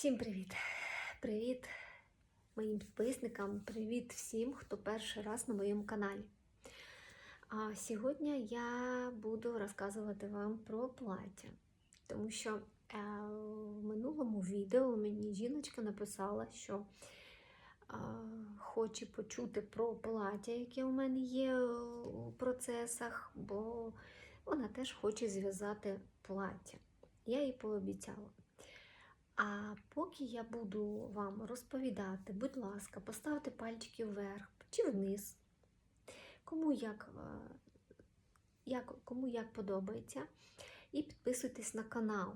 Всім привіт! Привіт моїм підписникам, привіт всім, хто перший раз на моєму каналі. А сьогодні я буду розказувати вам про плаття, тому що е, в минулому відео мені жіночка написала, що е, хоче почути про плаття, яке у мене є у процесах, бо вона теж хоче зв'язати плаття. Я їй пообіцяла. А поки я буду вам розповідати, будь ласка, поставте пальчики вверх чи вниз, кому як, е, як, кому як подобається, і підписуйтесь на канал.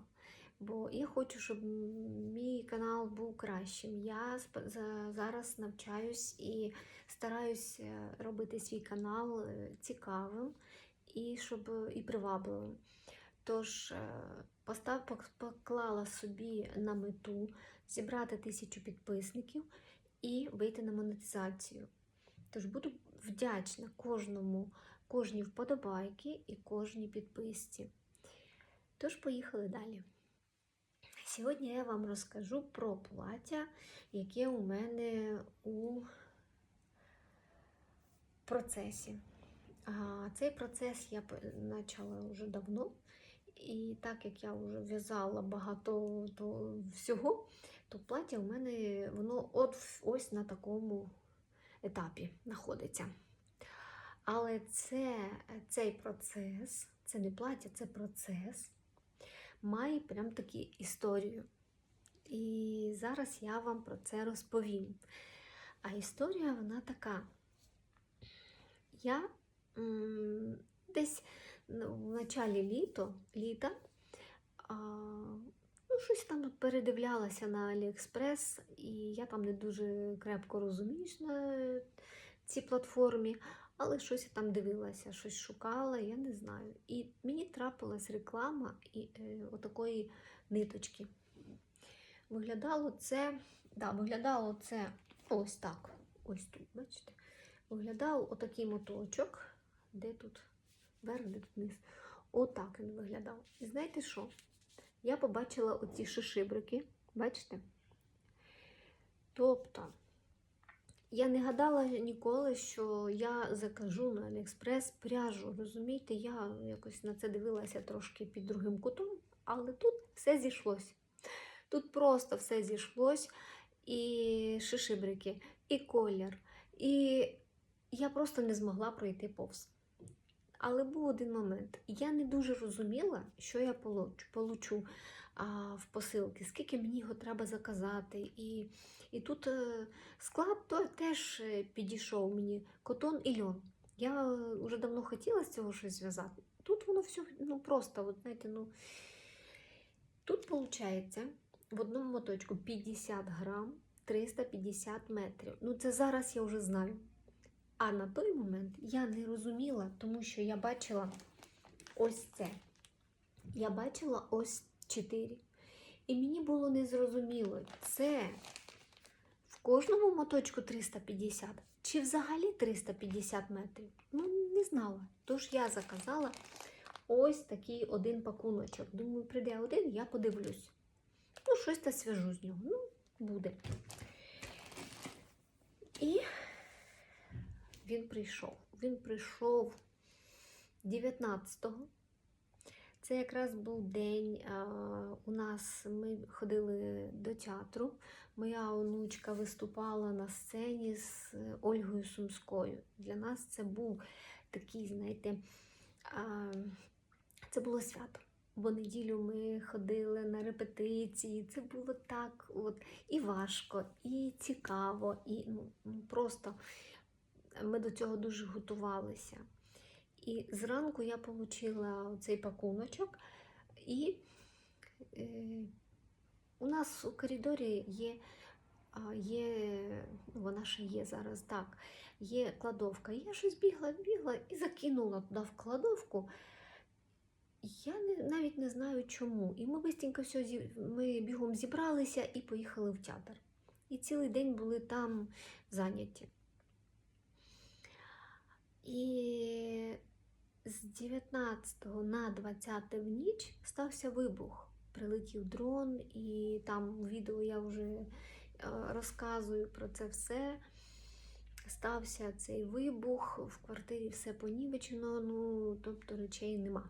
Бо я хочу, щоб мій канал був кращим. Я зараз навчаюсь і стараюсь е, робити свій канал е, цікавим і щоб і привабливим. Тож е, постав, поклала собі на мету зібрати тисячу підписників і вийти на монетизацію. Тож буду вдячна кожному, кожній вподобайки і кожній підписці. Тож поїхали далі. Сьогодні я вам розкажу про плаття, яке у мене у процесі. Цей процес я почала вже давно. І так як я вже в'язала багато то всього, то плаття у мене воно от ось на такому етапі знаходиться. Але це, цей процес, це не плаття, це процес, має прям таку історію. І зараз я вам про це розповім. А історія вона така. Я м, десь в началі літо, літа а, ну, щось там передивлялася на Аліекспрес, і я там не дуже крепко розуміюсь на цій платформі, але щось я там дивилася, щось шукала, я не знаю. І мені трапилась реклама і, е, отакої ниточки. Виглядало це, да, виглядало це ось так. Ось тут, бачите? Виглядав отакий моточок, де тут вверх, вниз. Отак він виглядав. І знаєте що? Я побачила оці шишибрики, бачите? Тобто, я не гадала ніколи, що я закажу на Аліекспрес пряжу. Розумієте, я якось на це дивилася трошки під другим кутом, але тут все зійшлось. Тут просто все зійшлось. І шишибрики, і колір. І я просто не змогла пройти повз. Але був один момент. Я не дуже розуміла, що я получу, получу а, в посилки, скільки мені його треба заказати. І, і тут е, склад то, теж е, підійшов мені котон і льон. Я вже давно хотіла з цього щось зв'язати. Тут воно все ну, просто, от, знаєте, ну, тут виходить в одному моточку 50 грам, 350 метрів. Ну, це зараз я вже знаю. А на той момент я не розуміла, тому що я бачила ось це. Я бачила ось 4. І мені було незрозуміло, це в кожному моточку 350 чи взагалі 350 метрів. Ну, не знала. Тож я заказала ось такий один пакуночок. Думаю, прийде один, я подивлюсь. Ну, щось та свяжу з нього. Ну, буде. І він прийшов. Він прийшов 19-го. Це якраз був день. У нас ми ходили до театру. Моя онучка виступала на сцені з Ольгою Сумською. Для нас це був такий, знаєте, це було свято. Бо неділю ми ходили на репетиції. Це було так от і важко, і цікаво, і ну, просто ми до цього дуже готувалися. І зранку я отримала цей пакуночок, і е, у нас у коридорі є, є, ну, вона ще є зараз так, є кладовка. І я щось бігла, бігла і закинула туди в кладовку. Я не, навіть не знаю чому. І ми бистренько все ми бігом зібралися і поїхали в театр. І цілий день були там зайняті. І з 19 на 20 в ніч стався вибух. прилетів дрон, і там у відео я вже е, розказую про це все. Стався цей вибух, в квартирі все понівечено, ну, тобто речей нема.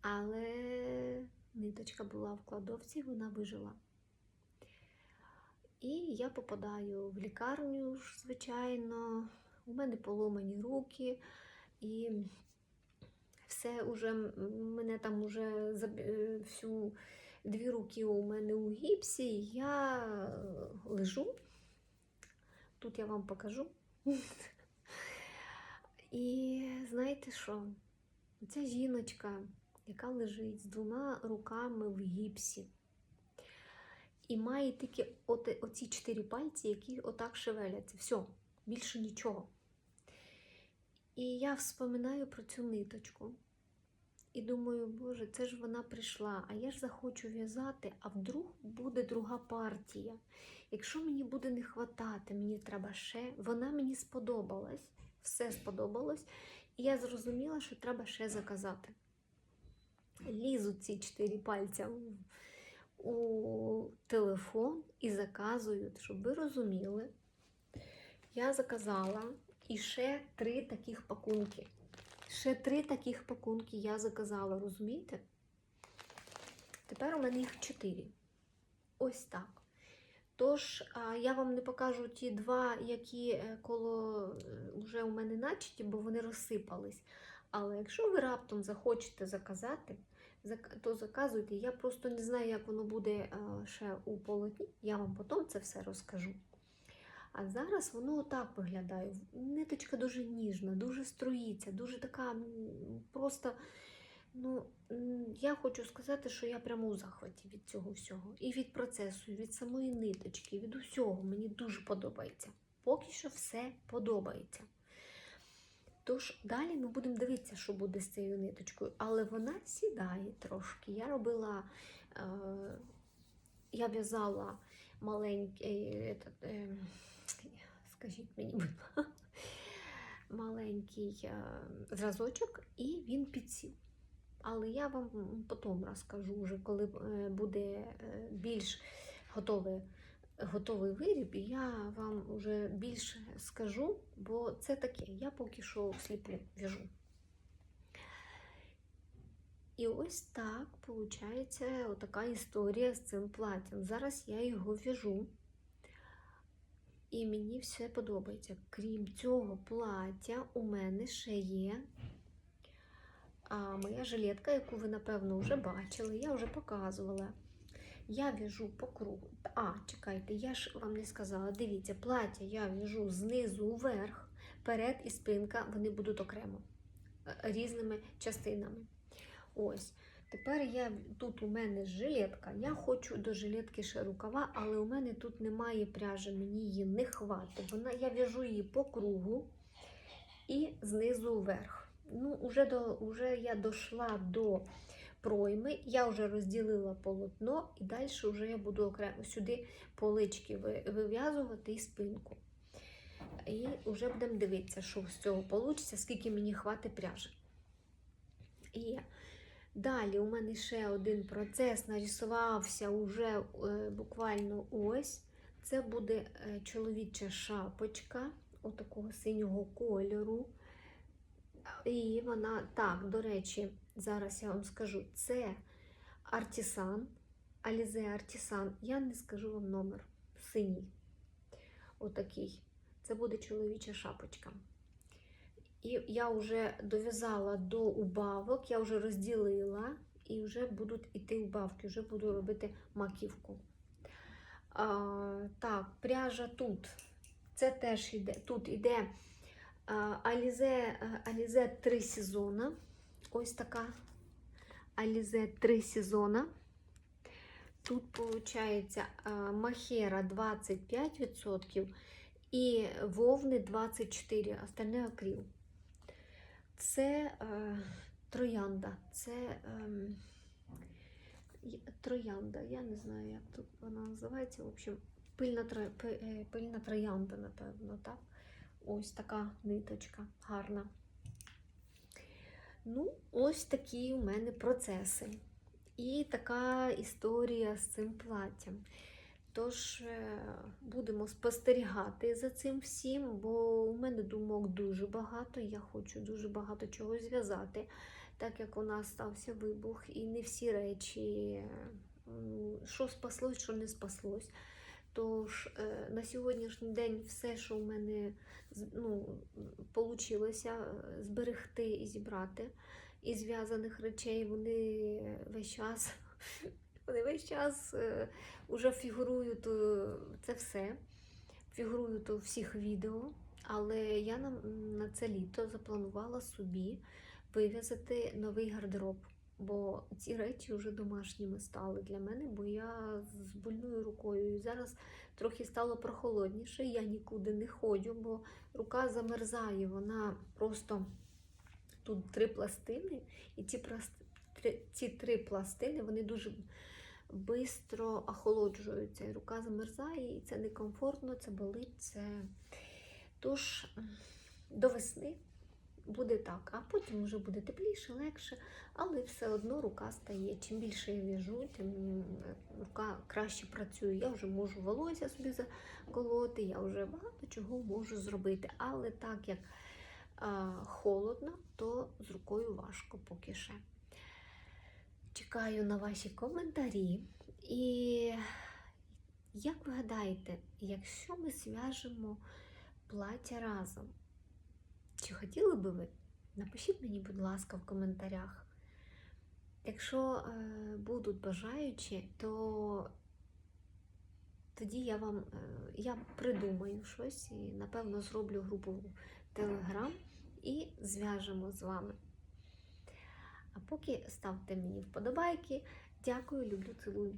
Але ниточка була в кладовці, вона вижила. І я попадаю в лікарню, звичайно. У мене поломані руки, і все уже мене там уже е, всю дві руки у мене у гіпсі. Я е, лежу. Тут я вам покажу. І знаєте що? Ця жіночка, яка лежить з двома руками в гіпсі, і має тільки оці чотири пальці, які отак шевеляться. Все, більше нічого. І я вспоминаю про цю ниточку. І думаю, Боже, це ж вона прийшла, а я ж захочу в'язати, а вдруг буде друга партія. Якщо мені буде не хватати, мені треба ще. Вона мені сподобалась, все сподобалось, і я зрозуміла, що треба ще заказати. Лізу ці чотири пальця у, телефон і заказують, щоб ви розуміли. Я заказала і ще три таких пакунки. Ще три таких пакунки я заказала, розумієте? Тепер у мене їх чотири. Ось так. Тож, я вам не покажу ті два, які е, коло е, вже у мене начаті, бо вони розсипались. Але якщо ви раптом захочете заказати, то заказуйте. Я просто не знаю, як воно буде е, ще у полотні. Я вам потім це все розкажу. А зараз воно отак виглядає. Ниточка дуже ніжна, дуже струїться, дуже така просто. Ну, я хочу сказати, що я прямо у захваті від цього всього. І від процесу, і від самої ниточки, від усього. Мені дуже подобається. Поки що все подобається. Тож далі ми будемо дивитися, що буде з цією ниточкою. Але вона сідає трошки. Я робила, е, я в'язала маленький, этот, е, скажіть мені, будь ласка, маленький е, зразочок, і він підсів. Але я вам потім розкажу, вже, коли е, буде е, більш готовий, готовий виріб, і я вам вже більше скажу, бо це таке, я поки що всліпу в'яжу. І ось так виходить отака історія з цим платтям. Зараз я його в'яжу. І мені все подобається. Крім цього плаття, у мене ще є а, моя жилетка, яку ви, напевно, вже бачили, я вже показувала. Я в'яжу по кругу. А, чекайте, я ж вам не сказала. Дивіться, плаття я в'яжу знизу вверх, перед і спинка, вони будуть окремо е, різними частинами. Ось. Тепер я тут у мене жилетка. Я хочу до жилетки ще рукава, але у мене тут немає пряжі, мені її не хватить. Вона, я в'яжу її по кругу і знизу вверх. Ну, уже, до, уже я дійшла до пройми, я вже розділила полотно, і далі вже я буду окремо сюди полички вив'язувати і спинку. І вже будемо дивитися, що з цього вийде, скільки мені хватить пряжі. І далі у мене ще один процес нарисувався уже е, буквально ось. Це буде е, чоловіча шапочка отакого синього кольору. І вона, так, до речі, зараз я вам скажу, це Артісан, Алізе Артісан. Я не скажу вам номер. Синій. Отакий. Це буде чоловіча шапочка. І я вже дов'язала до убавок, я вже розділила і вже будуть іти убавки, вже буду робити маківку. А, так, пряжа тут. Це теж іде. Тут іде а, Алізе, Алізе 3 сезона. Ось така Алізе 3 сезона. Тут виходить махера 25% і вовни 24%, остальне акрил. Це е, троянда. Це е, троянда. Я не знаю, як тут вона називається. В общем, пильна, е, пильна троянда, напевно, так? Ось така ниточка гарна. Ну, ось такі у мене процеси. І така історія з цим платтям. Тож е, будемо спостерігати за цим всім, бо у мене думок дуже багато. Я хочу дуже багато чого зв'язати, так як у нас стався вибух, і не всі речі, що спаслось, що не спаслось. Тож е, на сьогоднішній день все, що у мене ну, вийшло зберегти і зібрати із зв'язаних речей, вони весь час, вони весь час е, уже фігурують це все, фігурують у всіх відео. Але я на, на це літо запланувала собі вив'язати новий гардероб. Бо ці речі вже домашніми стали для мене, бо я з больною рукою. Зараз трохи стало прохолодніше, я нікуди не ходжу, бо рука замерзає, вона просто тут три пластини, і ці, ці три пластини вони дуже швидко охолоджуються. І рука замерзає, і це некомфортно, це болить. Це... Тож до весни буде так, а потім вже буде тепліше, легше, але все одно рука стає. Чим більше я в'яжу, тим рука краще працює. Я вже можу волосся собі заколоти, я вже багато чого можу зробити. Але так як холодно, то з рукою важко поки ще. Чекаю на ваші коментарі. І як ви гадаєте, якщо ми зв'яжемо плаття разом, чи хотіли би ви? Напишіть мені, будь ласка, в коментарях. Якщо е, будуть бажаючі, то тоді я вам е, я придумаю щось і напевно зроблю групу в Телеграм і зв'яжемо з вами. А поки ставте мені вподобайки. Дякую, люблю, цілую.